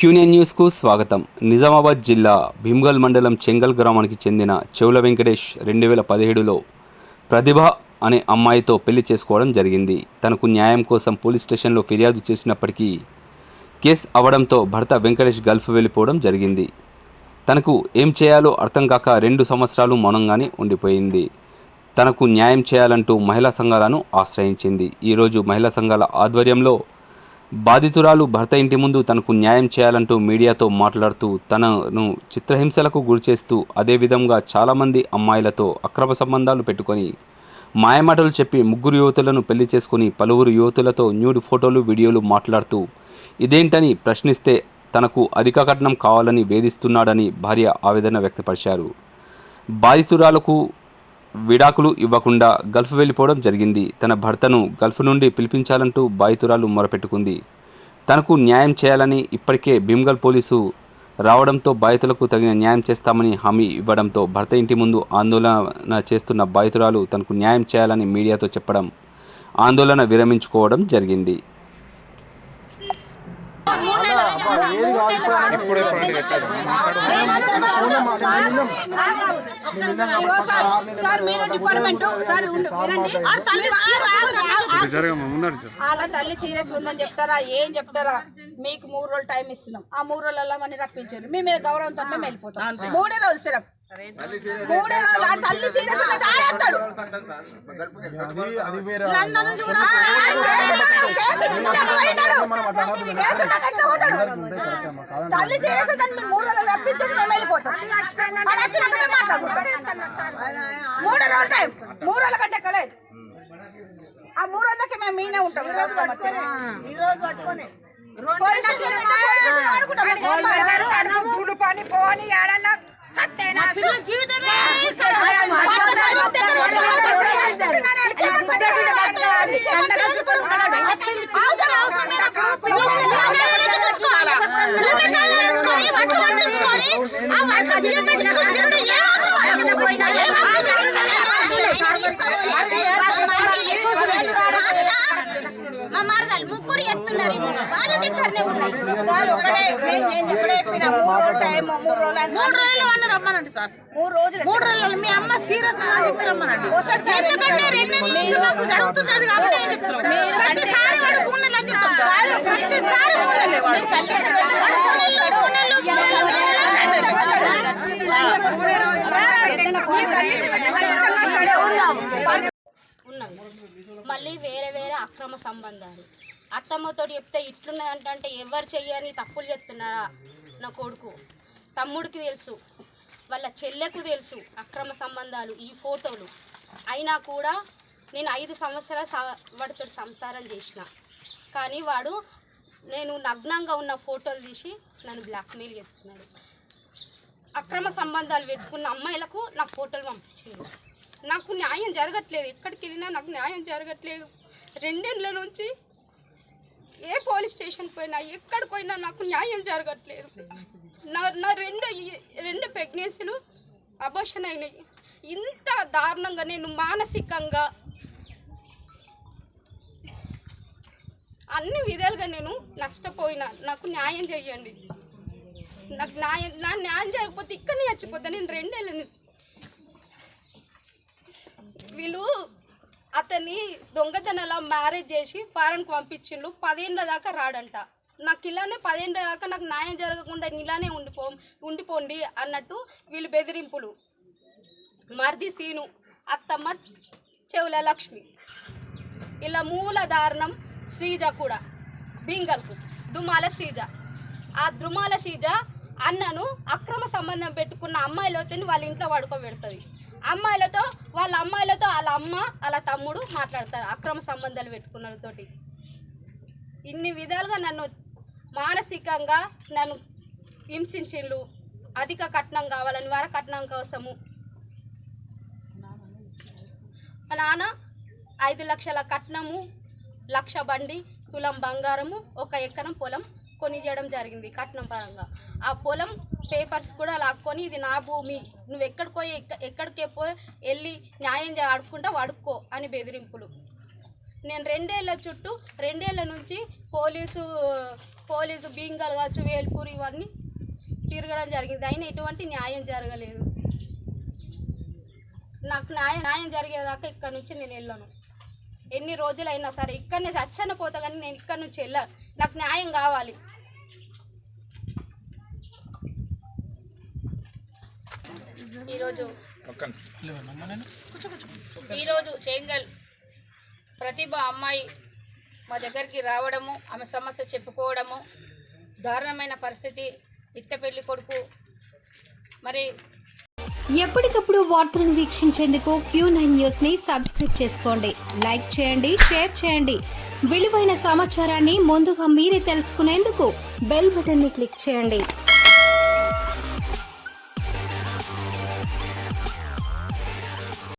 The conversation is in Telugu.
క్యూనియన్ న్యూస్కు స్వాగతం. నిజామాబాద్ జిల్లా భీమ్గల్ మండలం చెంగల్ గ్రామానికి చెందిన చెవుల వెంకటేష్ రెండు వేల పదిహేడులో ప్రతిభ అనే అమ్మాయితో పెళ్ళి చేసుకోవడం జరిగింది. తనకు న్యాయం కోసం పోలీస్ స్టేషన్లో ఫిర్యాదు చేసినప్పటికీ కేసు అవడంతో భర్త వెంకటేష్ గల్ఫ్ వెళ్ళిపోవడం జరిగింది. తనకు ఏం చేయాలో అర్థం కాక రెండు సంవత్సరాలు మౌనంగానే ఉండిపోయింది. తనకు న్యాయం చేయాలంటూ మహిళా సంఘాలను ఆశ్రయించింది. ఈరోజు మహిళా సంఘాల ఆధ్వర్యంలో బాధితురాలు భర్త ఇంటి ముందు తనకు న్యాయం చేయాలంటూ మీడియాతో మాట్లాడుతూ తనను చిత్రహింసలకు గురిచేస్తూ అదేవిధంగా చాలామంది అమ్మాయిలతో అక్రమ సంబంధాలు పెట్టుకొని మాయమాటలు చెప్పి ముగ్గురు యువతులను పెళ్ళి చేసుకుని పలువురు యువతులతో న్యూడ్ ఫోటోలు వీడియోలు మాట్లాడుతూ ఇదేంటని ప్రశ్నిస్తే తనకు అధిక కట్నం కావాలని వేధిస్తున్నాడని భార్య ఆవేదన వ్యక్తపరిచారు. బాధితురాలకు విడాకులు ఇవ్వకుండా గల్ఫ్ వెళ్ళిపోవడం జరిగింది. తన భర్తను గల్ఫ్ నుండి పిలిపించాలంటూ బాధితురాలు మొరపెట్టుకుంది. తనకు న్యాయం చేయాలని ఇప్పటికే భీమ్గల్ పోలీసు రావడంతో బాధితులకు తగిన న్యాయం చేస్తామని హామీ ఇవ్వడంతో భర్త ఇంటి ముందు ఆందోళన చేస్తున్న బాధితురాలు తనకు న్యాయం చేయాలని మీడియాతో చెప్పడం ఆందోళన విరమించుకోవడం జరిగింది. ఇగో సార్ సార్ మీరు డిపార్ట్మెంట్ సార్ వాళ్ళ తల్లి సీరియస్ ఉందని చెప్తారా? ఏం చెప్తారా? మీకు మూడు రోజులు టైం ఇస్తున్నాం. ఆ మూడు రోజులలో మన రప్పించారు. మీ మీద గౌరవంతో మేము వెళ్ళిపోతాం. మూడే రోజులు సిరప్. తల్లి సీరియస్ మేము మూడు రోజులు రప్పించారు మేము వెళ్ళిపోతాం. అది వచ్చినాక మేము మాట్లాడుకుంటాం. మూడు రోజులు టైం. మూడు రోజుల కంటే ఎక్కలేదు ఆ మూడు రోజులకి మేము మీనే ఉంటాం. ఈ రోజు పట్టుకొని ఈ రోజు పట్టుకొని. దూడు పని పోని ఏడన్నా సత్తేనా జీవితమే మా మరదలు ముగ్గురు ఎత్తున్నారు వాళ్ళ దగ్గరనే ఉన్నాయి సార్ ఒకటే నేను ఇక్కడే చెప్పిన మూడు రోజులు టైం మూడు రోజులు అని- మూడు రోజులు అని రమ్మనండి సార్ మూడు రోజులు మూడు రోజులు మీ అమ్మ సీరియస్ అని చెప్పి రమ్మనండి ఎందుకంటే రెండు నుంచి మాకు జరుగుతుంది కాబట్టి. ప్రతిసారి వాడు అని చెప్తాం సార్ ప్రతిసారి వాడు. మళ్ళీ వేరే వేరే అక్రమ సంబంధాలు అత్తమ్మతో చెప్తే ఇట్లున్నదంటే అంటే ఎవరు చెయ్యని తప్పులు చెప్తున్నాడా నా కొడుకు తమ్ముడికి తెలుసు వాళ్ళ చెల్లెకు తెలుసు అక్రమ సంబంధాలు ఈ ఫోటోలు. అయినా కూడా నేను ఐదు సంవత్సరాలు వాడితో సంసారం చేసిన. కానీ వాడు నేను నగ్నంగా ఉన్న ఫోటోలు తీసి నన్ను బ్లాక్మెయిల్ చేస్తున్నాడు. అక్రమ సంబంధాలు పెట్టుకున్న అమ్మాయిలకు నా ఫోటోలు పంపించింది నాకు న్యాయం జరగట్లేదు. ఎక్కడికి వెళ్ళినా నాకు న్యాయం జరగట్లేదు. రెండేళ్ళ నుంచి ఏ పోలీస్ స్టేషన్కి పోయినా ఎక్కడికి పోయినా నాకు న్యాయం జరగట్లేదు. నా నా రెండు రెండు ప్రెగ్నెన్సీలు అబోషన్ అయినాయి. ఇంత దారుణంగా నేను మానసికంగా అన్ని విధాలుగా నేను నష్టపోయినా. నాకు న్యాయం చేయండి. నాకు న్యాయం నా న్యాయం చేయకపోతే ఇక్కడనే చచ్చిపోతా. నేను రెండేళ్ళని వీళ్ళు అతన్ని దొంగతనాల మ్యారేజ్ చేసి ఫారెన్కి పంపించిండు పదేళ్ళ దాకా రాడంట. నాకు ఇలానే పదిహేను దాకా నాకు న్యాయం జరగకుండా ఇలానే ఉండిపో ఉండిపోండి అన్నట్టు వీళ్ళు బెదిరింపులు. మరిది సీను అత్తమ్మ చెవుల లక్ష్మి. ఇలా మూల దారుణం శ్రీజ కూడా. బింగల్కు దుమాల శ్రీజ. ఆ దుమాల శ్రీజ అన్నను అక్రమ సంబంధం పెట్టుకున్న అమ్మాయిలతో వాళ్ళ ఇంట్లో పడుకోబెడుతుంది అమ్మాయిలతో వాళ్ళ అమ్మాయిలతో వాళ్ళ అమ్మ వాళ్ళ తమ్ముడు మాట్లాడతారు అక్రమ సంబంధాలు పెట్టుకున్నతోటి ఇన్ని విధాలుగా నన్ను మానసికంగా నన్ను హింసించిండ్లు. అధిక కట్నం కావాలని వారి కట్నం కోసము. మా నాన్న ఐదు లక్షల కట్నము లక్ష బండి తులం బంగారము ఒక ఎకరం పొలం కొనియడం జరిగింది కట్నం పరంగా. ఆ పొలం పేపర్స్ కూడా లాక్కొని ఇది నా భూమి నువ్వు ఎక్కడికి పోయి ఎక్క- ఎక్కడికి పోయి వెళ్ళి న్యాయం చే- అడుక్కుంటా అడుక్కో అని బెదిరింపులు. నేను రెండేళ్ళ చుట్టూ రెండేళ్ళ నుంచి పోలీసు పోలీసు బీంగాలు కావచ్చు వేల్పూర్ ఇవన్నీ తిరగడం జరిగింది. అయినా ఎటువంటి న్యాయం జరగలేదు. నాకు న్యాయం న్యాయం జరిగేదాకా ఇక్కడ నుంచి నేను వెళ్ళను. ఎన్ని రోజులైనా సరే ఇక్కడనే చచ్చన పోతా కానీ నేను ఇక్కడ నుంచి వెళ్ళ నాకు న్యాయం కావాలి. ఈరోజు ఈరోజు చేంగల్. ప్రతిభ అమ్మాయి మా దగ్గరికి రావడము ఆమె సమస్య చెప్పుకోవడము దారుణమైన పరిస్థితి ఇత్త పెళ్ళి కొడుకు. మరి ఎప్పటికప్పుడు వార్తలను వీక్షించేందుకు క్యూ నైన్ న్యూస్ని సబ్స్క్రైబ్ చేసుకోండి. లైక్ చేయండి షేర్ చేయండి. విలువైన సమాచారాన్ని ముందుగా మీరే తెలుసుకునేందుకు బెల్ బటన్ని క్లిక్ చేయండి.